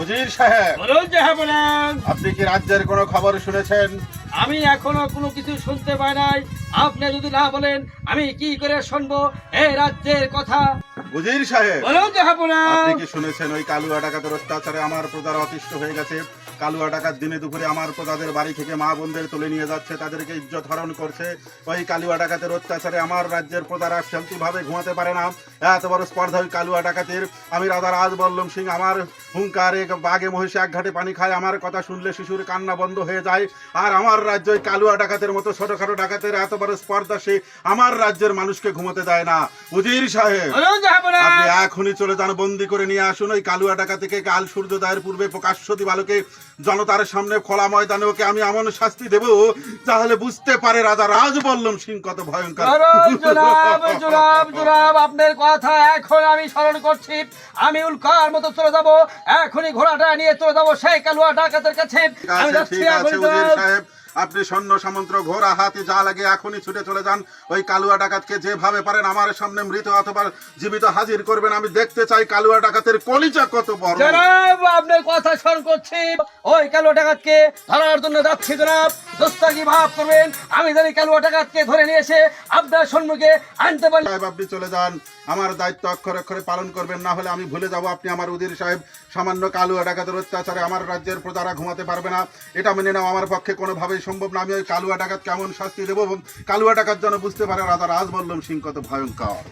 উজির সাহেব বলুন যে বলেন। আপনি কি রাজ্যের কোনো খবর শুনেছেন? আমি এখনও কোনো কিছু শুনতে পাই নাই। আপনি যদি না বলেন আমি কি করে শুনব? এই রাজ্যের কথা। উজির সাহেব বলুন। হ্যাঁ আপনি কি শুনেছেন ওই কালুয়া ডাকাতের অত্যাচারে আমার প্রজারা অতিষ্ঠ হয়ে গেছে? কালুয়া ডাকাত দিনে দুপুরে আমার প্রজাদের বাড়ি থেকে মা বোনদের তুলে নিয়ে যাচ্ছে তাদেরকে ইজ্জত হরণ করছে। ওই কালুয়া ডাকাতের অত্যাচারে আমার রাজ্যের প্রজারা শান্তিভাবে ঘুমাতে পারে না। এত বড় স্পর্ধা ওই কালুয়া ডাকাতের। আমি রাজা রাজ বল্লম সিং আমার হুঙ্কারে বাঘে মহিষে এক ঘাটে পানি খায় আমার কথা শুনলে শিশুর কান্না বন্ধ হয়ে যায়। আর আমার রাজ্য ওই কালুয়া ডাকাতের মতো ছোটখাটো ডাকাতের এত বড় স্পর্ধা সে আমার রাজ্যের মানুষকে ঘুমোতে দেয় না। উজির সাহেব আপনি এখনই চলে যান বন্দি করে নিয়ে আসুন। ওই কালুয়া টাকা থেকে কাল সূর্যোদয়ের পূর্বে প্রকাশ্য দিবালোকে জনতার সামনে খোলা ময়দানে ওকে আমি এমন শাস্তি দেব তাহলে বুঝতে পারে রাজা রাজ বললাম সিং কত ভয়ঙ্কর। আপনার কথা এখন আমি স্মরণ করছি। আমি উল্কার মতো চলে যাব এখনই ঘোড়াটা নিয়ে চলে যাব সেই কালুয়া ডাকাতের কাছে। আমি যাচ্ছি। সাহেব। আপনি সৈন্য সামন্ত ঘোড়া হাতে যা লাগে এখনই ছুটে চলে যান। ওই কালুয়া ডাকাতকে যেভাবে পারেন আমার সামনে মৃত অথবা জীবিত হাজির করবেন। আমি দেখতে চাই কালুয়া ডাকাতের কলিজা কত বড়। জনাব আপনার কথা স্মরণ করছি। ওই কালো ডাকাতকে ধরার জন্য যাচ্ছি জনাব। দোস্তাকি ভাব করবেন। আমি জানি কালুয়া ডাকাতকে ধরে নিয়ে এসে আপনার সম্মুখে আনতে পারি। সাহেব আপনি চলে যান। আমার দায়িত্ব অক্ষরে অক্ষরে পালন করবেন না হলে আমি ভুলে যাব। আপনি আমার উদির সাহেব সামান্য কালুয়া ডাকাতের অত্যাচারে আমার রাজ্যের প্রজারা ঘুমাতে পারবে না। এটা মেনে নেওয়া আমার পক্ষে কোনোভাবেই সম্ভব না। আমি ওই কালুয়া ডাকাত কেমন শাস্তি দেবো? কালুয়া ডাকাত যেন বুঝতে পারে রাজা রাজ বল্লম সিং কত ভয়ঙ্কর।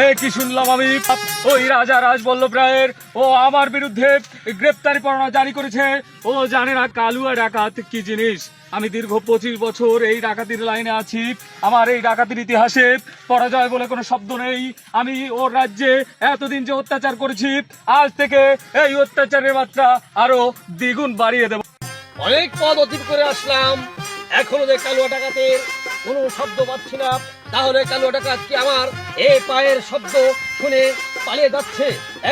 এ কি শুনলাম আমি? ওই রাজা রাজ বল্লভ রায়ের, ও আমার বিরুদ্ধে গ্রেপ্তারি পরোয়ানা জারি করেছে। ও জানে না কালুয়া ডাকাত কি জিনিস। আমি দীর্ঘ পঁচিশ বছর এই ডাকাতির লাইনে আছি। আমার এই ডাকাতির ইতিহাসে পরাজয় বলে কোনো শব্দ নেই। আমি ওর রাজ্যে এতদিন যে অত্যাচার করেছি, আজ থেকে এই অত্যাচারের মাত্রা আরও দ্বিগুণ বাড়িয়ে দেব। অনেক পদ অতিক্রম করে আসলাম। এখনও যে কালুয়া ডাকাতের কোনো শব্দ পাচ্ছি না। তাহলে কালুয়া ডাকাত কি আমার। এই পায়ের শব্দ শুনে পালিয়ে যাচ্ছে।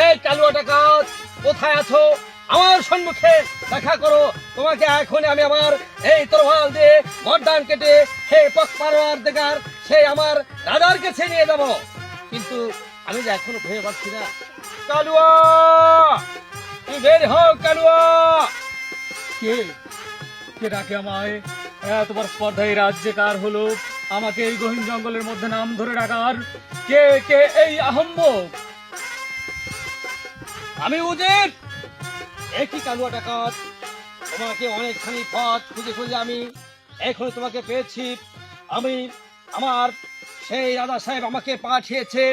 এই কালুয়া ডাকাত কোথায় আছো? আমার সম্মুখে দেখা করো। তোমাকে এখন আমি আমার এই তরোয়াল দিয়ে গর্দান কেটে হে পক পারোয়ার দেখার সে আমার রাজার কাছে নিয়ে যাব কিন্তু আমি যে এখনও ভয়ে পাচ্ছি না। কালুয়া তুই বের হও কালুয়া। কে? কে ডাকে আমায়? এতবার স্পর্ধা এই রাজ্যে কার হলো? আমাকে এই গহীন জঙ্গলের মধ্যে নাম ধরে ডাকার কে কে এই আমি উজির! একই কালুয়া ডাকাত তোমাকে অনেকখানি পথ খুঁজে খুঁজে আমি এখন তোমাকে পেয়েছি। আমি আমার সেই রাজা সাহেব আমাকে পাঠিয়েছে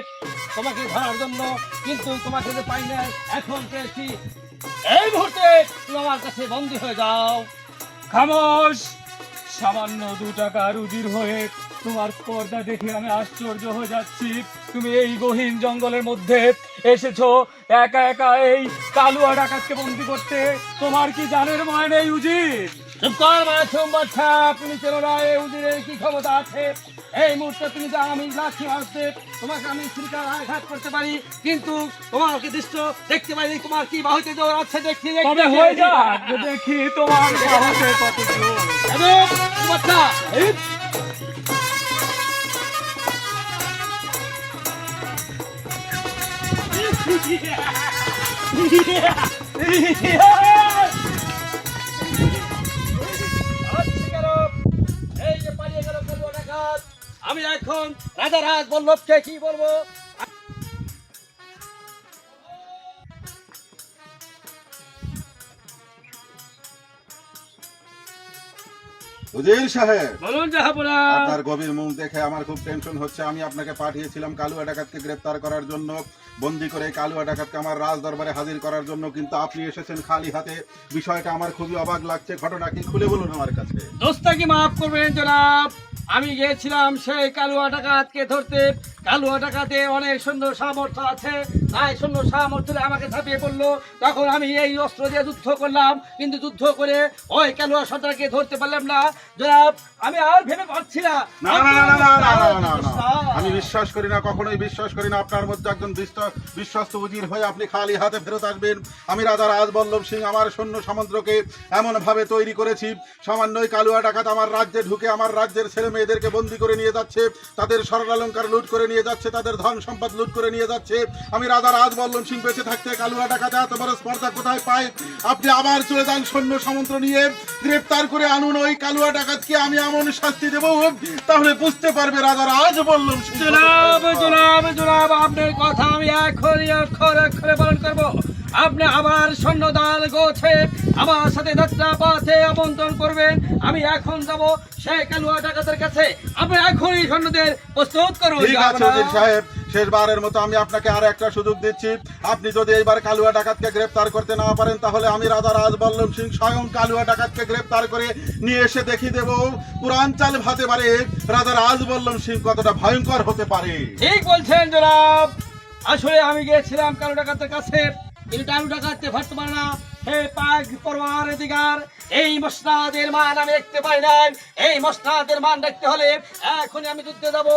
তোমাকে ধরার জন্য, কিন্তু তোমাকে যে পাই না এখন পেয়েছি। এই মুহূর্তে তুমি আমার কাছে বন্দী হয়ে যাও। খামোশ! সামান্য দু টাকা রুজির হয়ে তোমার পর্দা দেখে আমি আশ্চর্য হয়ে যাচ্ছি। তুমি এই গহীন জঙ্গলের মধ্যে এসেছ, একা একা এই কালুয়া ডাকাতকে বন্দি করতে। তোমার কি জানের মায় নেই উজির? চুপ কর বাচ্চা তুমি চেনো না এই উজিরের কি ক্ষমতা আছে? এই মুহূর্তে তুমি যা আমি লাঠি আসতে তোমাকে আমি শ্রীকার আঘাত করতে পারি কিন্তু তোমাকে দৃশ্য দেখতে পারি তোমার কি বাহুতে জোর আছে দেখছি, তবে হয়ে। যাক দেখি তোমার সাহসে কত জোর বাচ্চা এই এই এখন রাজা রাজ বল্লভকে কি বলব? উজির সাহেব বলুন জাহাপুরা। আপনার গভীর মুখ দেখে আমার খুব টেনশন হচ্ছে। আমি আপনাকে পাঠিয়েছিলাম কালুয়া ডাকাতকে গ্রেপ্তার করার জন্য বন্দি করে কালুয়া ডাকাতকে আমার রাজ দরবারে হাজির করার জন্য কিন্তু আপনি এসেছেন খালি হাতে। বিষয়টা আমার খুবই অবাক লাগছে। ঘটনা কি খুলে বলুন আমার কাছে। দোস্তাকে মাফ করবেন জনাব? আমি গিয়েছিলাম সেই কালুয়া টাকা আজকে ধরতে। কালুয়া ডাকাতে অনেক সুন্দর সামর্থ্য আছে। তাই সুন্দর সামর্থ্য আমাকে ঝাঁপিয়ে পড়ল। তখন আমি এই অস্ত্র দিয়ে যুদ্ধ করলাম। কিন্তু যুদ্ধ করে ওই কালুয়া সর্দারকে ধরতে পারলাম না। জনাব আমি আর ভেবে পাচ্ছি না। না না না না না না না না না। আমি বিশ্বাস করি না কখনোই বিশ্বাস করি না। আপনার মধ্যে একজন বিশ্ব- বিশ্বস্ত উজির হয়ে আপনি খালি হাতে ফেরত আসবেন। আমি রাজা রাজবল্লভ সিং আমার সৈন্য সামন্তকে এমন ভাবে তৈরি করেছি। সামান্যই কালুয়া ডাকাত আমার রাজ্যে ঢুকে আমার রাজ্যের ছেলে মেয়েদেরকে বন্দি করে নিয়ে যাচ্ছে। তাদের স্বর্ণালঙ্কার লুট করে নিয়ে যাচ্ছে, তাদের ধন সম্পদ লুট করে নিয়ে যাচ্ছে। আমি রাজা রাজবল্লভ সিং বেঁচে থাকতে কালুয়া ডাকাতে এত বড় স্পর্ধা কোথায় পায় আপনি আবার চলে যান সৈন্য সমন্ত্র নিয়ে, গ্রেপ্তার করে আনুন ওই কালুয়া ডাকাতকে, আমি এমন শাস্তি দেব, তাহলে বুঝতে পারবে রাজা রাজবল্লভ সিং। জনাব জনাব জনাব, আপনার কথা আমি এখনই অক্ষরে অক্ষরে পালন করব। আপনি আবার সৈন্যদল গোছে আমার সাথে যাত্রা পথে আমন্ত্রণ করবেন। আমি এখন যাব শেখ কালুয়া ডাকাতের কাছে। আপনি এখনই সৈন্যদের প্রস্তুত করুন ঠিক আছে উজির সাহেব শেষবারের মতো আমি আপনাকে আর একটা সুযোগ দিচ্ছি। আপনি যদি এইবার কালুয়া ডাকাতকে গ্রেফতার করতে না পারেন তাহলে আমি রাজা রাজবল্লভ সিং স্বয়ং কালুয়া ডাকাতকে গ্রেফতার করে নিয়ে এসে দেখিয়ে দেব। পুরাঞ্চাল ভাতে পারে রাজা রাজবল্লভ সিং কতটা ভয়ঙ্কর হতে পারে। ঠিক বলছেন জনাব। আসলে আমি গিয়েছিলাম কালু ডাকাতের কাছে। ডাকাতে ভাবতে পারে না। হে পাক পরওয়ার দিগার এই মসনাদের মান আমি দেখতে পাই নাই। এই মসনাদের মান দেখতে হলে এখনই আমি যুদ্ধে যাব।